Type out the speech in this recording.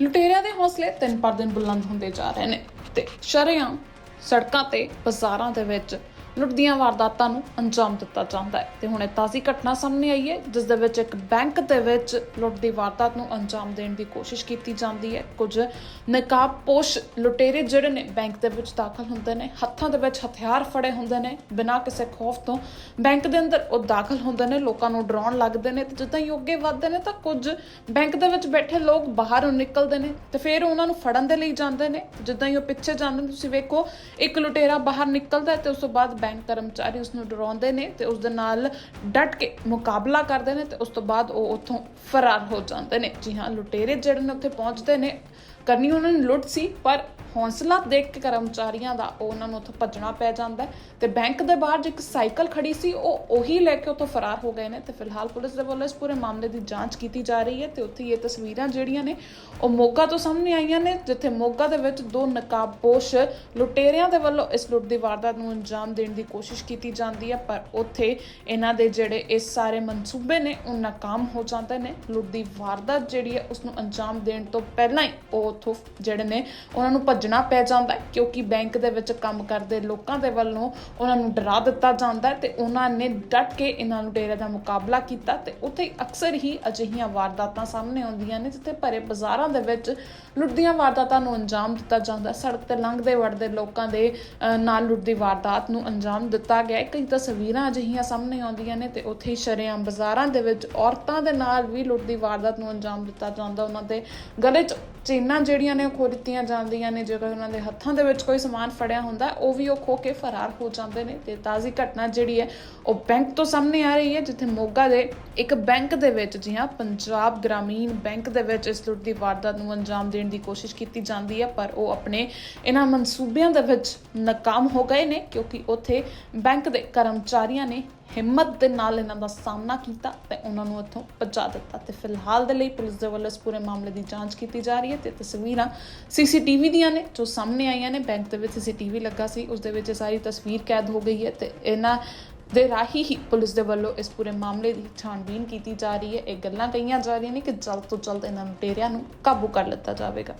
ਲੁਟੇਰਿਆਂ ਦੇ ਹੌਸਲੇ ਦਿਨ ਪਰ ਦਿਨ ਬੁਲੰਦ ਹੁੰਦੇ ਜਾ ਰਹੇ ਨੇ ਤੇ ਸ਼ਰੇਆਮ ਸੜਕਾਂ ਤੇ ਬਾਜ਼ਾਰਾਂ ਦੇ ਵਿੱਚ ਲੁੱਟ ਦੀਆਂ ਵਾਰਦਾਤਾਂ ਨੂੰ ਅੰਜਾਮ ਦਿੱਤਾ ਜਾਂਦਾ ਹੈ। ਤੇ ਹੁਣ ਇਹ ਤਾਜ਼ੀ ਘਟਨਾ ਸਾਹਮਣੇ ਆਈ ਹੈ, ਜਿਸ ਦੇ ਵਿੱਚ ਇੱਕ ਬੈਂਕ ਦੇ ਵਿੱਚ ਲੁੱਟ ਦੀ ਵਾਰਦਾਤ ਨੂੰ ਅੰਜਾਮ ਦੇਣ ਦੀ ਕੋਸ਼ਿਸ਼ ਕੀਤੀ ਜਾਂਦੀ ਹੈ। ਕੁਝ ਨਕਾਬਪੋਸ਼ ਲੁਟੇਰੇ ਜਿਹੜੇ ਨੇ ਬੈਂਕ ਦੇ ਵਿੱਚ ਦਾਖਲ ਹੁੰਦੇ ਨੇ, ਹੱਥਾਂ ਦੇ ਵਿੱਚ ਹਥਿਆਰ ਫੜੇ ਹੁੰਦੇ ਨੇ, ਬਿਨਾਂ ਕਿਸੇ ਖੌਫ ਤੋਂ ਬੈਂਕ ਦੇ ਅੰਦਰ ਉਹ ਦਾਖਲ ਹੁੰਦੇ ਨੇ, ਲੋਕਾਂ ਨੂੰ ਡਰਾਉਣ ਲੱਗਦੇ ਨੇ। ਤੇ ਜਿੱਦਾਂ ਹੀ ਅੱਗੇ ਵੱਧਦੇ ਨੇ ਤਾਂ ਕੁਝ ਬੈਂਕ ਦੇ ਵਿੱਚ ਬੈਠੇ ਲੋਕ ਬਾਹਰ ਨਿਕਲਦੇ ਨੇ ਤੇ ਫਿਰ ਉਹਨਾਂ ਨੂੰ ਫੜਨ ਦੇ ਲਈ ਜਾਂਦੇ ਨੇ। ਜਿੱਦਾਂ ਹੀ ਉਹ ਪਿੱਛੇ ਜਾਂਦੇ ਨੇ, ਤੁਸੀਂ ਵੇਖੋ, ਇੱਕ ਲੁਟੇਰਾ ਬਾਹਰ ਨਿਕਲਦਾ ਹੈ ਤੇ ਉਸ ਤੋਂ ਬਾਅਦ ਬੈਂਕ ਕਰਮਚਾਰੀ ਉਸ ਨੂੰ ਡਰਾਉਂਦੇ ਨੇ ਤੇ ਉਸ ਦੇ ਨਾਲ ਡਟ ਕੇ ਮੁਕਾਬਲਾ ਕਰਦੇ ਨੇ ਤੇ ਉਸ ਤੋਂ ਬਾਅਦ ਉਹ ਉੱਥੋਂ ਫਰਾਰ ਹੋ ਜਾਂਦੇ ਨੇ। ਜੀ ਹਾਂ, ਲੁਟੇਰੇ ਜਿਹੜੇ ਨੇ ਉੱਥੇ ਪਹੁੰਚਦੇ ਨੇ ਕਰਨੀ ਉਹਨਾਂ ਨੂੰ ਲੁੱਟ ਸੀ, ਪਰ ਹੌਸਲਾ ਦੇਖ ਕੇ ਕਰਮਚਾਰੀਆਂ ਦਾ ਉਹ ਉਹਨਾਂ ਨੂੰ ਉੱਥੋਂ ਭੱਜਣਾ ਪੈ ਜਾਂਦਾ ਹੈ ਤੇ ਬੈਂਕ ਦੇ ਬਾਹਰ ਜੋ ਇੱਕ ਸਾਈਕਲ ਖੜੀ ਸੀ, ਉਹ ਉਹੀ ਲੈ ਕੇ ਉੱਥੋਂ ਫਰਾਰ ਹੋ ਗਏ ਨੇ ਤੇ ਫਿਲਹਾਲ ਪੁਲਿਸ ਦੇ ਵੱਲੋਂ ਇਸ ਪੂਰੇ ਮਾਮਲੇ ਦੀ ਜਾਂਚ ਕੀਤੀ ਜਾ ਰਹੀ ਹੈ ਤੇ ਉੱਥੇ ਇਹ ਤਸਵੀਰਾਂ ਜਿਹੜੀਆਂ ਨੇ, ਉਹ ਮੋਗਾ ਤੋਂ ਸਾਹਮਣੇ ਆਈਆਂ ਨੇ, ਜਿੱਥੇ ਮੋਗਾ ਦੇ ਵਿੱਚ ਦੋ ਨਕਾਬਪੋਸ਼ ਲੁਟੇਰਿਆਂ ਦੇ ਵੱਲੋਂ ਇਸ ਲੁੱਟ ਦੀ ਵਾਰਦਾਤ ਨੂੰ ਅੰਜਾਮ ਦੇਣ ਦੀ ਕੋਸ਼ਿਸ਼ ਕੀਤੀ ਜਾਂਦੀ ਹੈ, ਪਰ ਉੱਥੇ ਇਹਨਾਂ ਦੇ ਜਿਹੜੇ ਇਸ ਸਾਰੇ ਮਨਸੂਬੇ ਨੇ, ਉਹ ਨਾਕਾਮ ਹੋ ਜਾਂਦੇ ਨੇ। ਲੁੱਟ ਦੀ ਵਾਰਦਾਤ ਜਿਹੜੀ ਹੈ ਉਸ ਨੂੰ ਅੰਜਾਮ ਦੇਣ ਤੋਂ ਪਹਿਲਾਂ ਹੀ ਉਹ ਉੱਥੋਂ ਜਿਹੜੇ ਨੇ ਉਹਨਾਂ ਨੂੰ ਭੱਜਣਾ ਪੈ ਜਾਂਦਾ ਹੈ, ਕਿਉਂਕਿ ਬੈਂਕ ਦੇ ਵਿੱਚ ਕੰਮ ਕਰਦੇ ਲੋਕਾਂ ਦੇ ਵੱਲੋਂ ਉਹਨਾਂ ਨੂੰ ਡਰਾ ਦਿੱਤਾ ਜਾਂਦਾ ਹੈ ਤੇ ਉਹਨਾਂ ਨੇ ਡਟ ਕੇ ਇਹਨਾਂ ਨੂੰ ਡੇਰੇ ਦਾ ਮੁਕਾਬਲਾ ਕੀਤਾ ਤੇ ਉੱਥੇ ਅਕਸਰ ਹੀ ਅਜਿਹੀਆਂ ਵਾਰਦਾਤਾਂ ਸਾਹਮਣੇ ਆਉਂਦੀਆਂ ਨੇ, ਜਿੱਥੇ ਭਰੇ ਬਾਜ਼ਾਰਾਂ ਦੇ ਵਿੱਚ ਲੁੱਟਦੀਆਂ ਵਾਰਦਾਤਾਂ ਨੂੰ ਅੰਜਾਮ ਦਿੱਤਾ ਜਾਂਦਾ ਸੜਕ ਤੇ ਲੰਘਦੇ ਵੜਦੇ ਲੋਕਾਂ ਦੇ ਨਾਲ ਲੁੱਟਦੀ ਵਾਰਦਾਤ ਨੂੰ ਅੰਜਾਮ ਦਿੱਤਾ ਗਿਆ ਕਈ ਤਸਵੀਰਾਂ ਅਜਿਹੀਆਂ ਸਾਹਮਣੇ ਆਉਂਦੀਆਂ ਨੇ ਤੇ ਉੱਥੇ ਹੀ ਸ਼ਰੇਆਮ ਬਾਜ਼ਾਰਾਂ ਦੇ ਵਿੱਚ ਔਰਤਾਂ ਦੇ ਨਾਲ ਵੀ ਲੁੱਟਦੀ ਵਾਰਦਾਤ ਨੂੰ ਅੰਜਾਮ ਦਿੱਤਾ ਜਾਂਦਾ, ਉਹਨਾਂ ਦੇ ਗਲੇ 'ਚ ਚੇਨਾਂ ਜਿਹੜੀਆਂ ਨੇ ਉਹ ਖੋ ਦਿੱਤੀਆਂ ਜਾਂਦੀਆਂ ਨੇ, ਜੇਕਰ ਉਹਨਾਂ ਦੇ ਹੱਥਾਂ ਦੇ ਵਿੱਚ ਕੋਈ ਸਮਾਨ ਫੜਿਆ ਹੁੰਦਾ, ਉਹ ਵੀ ਉਹ ਖੋ ਕੇ ਫਰਾਰ ਹੋ ਜਾਂਦੇ ਨੇ। ਤੇ ਤਾਜ਼ੀ ਘਟਨਾ ਜਿਹੜੀ ਹੈ, ਉਹ ਬੈਂਕ ਤੋਂ ਸਾਹਮਣੇ ਆ ਰਹੀ ਹੈ, ਜਿੱਥੇ ਮੋਗਾ ਦੇ ਇੱਕ ਬੈਂਕ ਦੇ ਵਿੱਚ, ਜੀ ਹਾਂ, ਪੰਜਾਬ ਗ੍ਰਾਮੀਣ ਬੈਂਕ ਦੇ ਵਿੱਚ ਇਸ ਲੁੱਟ ਦੀ ਵਾਰਦਾਤ ਨੂੰ ਅੰਜਾਮ ਦੇਣ ਦੀ ਕੋਸ਼ਿਸ਼ ਕੀਤੀ ਜਾਂਦੀ ਹੈ, ਪਰ ਉਹ ਆਪਣੇ ਇਹਨਾਂ ਮਨਸੂਬਿਆਂ ਦੇ ਵਿੱਚ ਨਾਕਾਮ ਹੋ ਗਏ ਨੇ, ਕਿਉਂਕਿ ਉੱਥੇ ਬੈਂਕ ਦੇ ਕਰਮਚਾਰੀਆਂ ਨੇ ਹਿੰਮਤ ਦੇ ਨਾਲ ਇਹਨਾਂ ਦਾ ਸਾਹਮਣਾ ਕੀਤਾ ਤੇ ਉਹਨਾਂ ਨੂੰ ਉੱਥੋਂ ਪਹੁੰਚਾ ਦਿੱਤਾ। ਤੇ ਫਿਲਹਾਲ ਦੇ ਲਈ ਪੁਲਿਸ ਦੇ ਵੱਲੋਂ ਇਸ ਪੂਰੇ ਮਾਮਲੇ ਦੀ ਜਾਂਚ ਕੀਤੀ ਜਾ ਰਹੀ ਹੈ ਤੇ ਤਸਵੀਰਾਂ ਸੀਸੀਟੀਵੀ ਦੀਆਂ ਨੇ, ਜੋ ਸਾਹਮਣੇ ਆਈਆਂ ਨੇ। ਬੈਂਕ ਦੇ ਵਿੱਚ ਸੀਸੀਟੀਵੀ ਲੱਗਾ ਸੀ। ਉਸ ਦੇ ਵਿੱਚ ਇਹ ਸਾਰੀ ਤਸਵੀਰ ਕੈਦ ਹੋ ਗਈ ਹੈ ਤੇ ਇਹਨਾਂ ਦੇ ਰਾਹੀਂ ਹੀ ਪੁਲਿਸ ਦੇ ਵੱਲੋਂ ਇਸ ਪੂਰੇ ਮਾਮਲੇ ਦੀ ਛਾਣਬੀਨ ਕੀਤੀ ਜਾ ਰਹੀ ਹੈ। ਇਹ ਗੱਲਾਂ ਕਹੀਆਂ ਜਾ ਰਹੀਆਂ ਨੇ ਕਿ ਜਲਦ ਤੋਂ ਜਲਦ ਇਹਨਾਂ ਲੁਟੇਰਿਆਂ ਨੂੰ ਕਾਬੂ ਕਰ ਲਿੱਤਾ ਜਾਵੇਗਾ।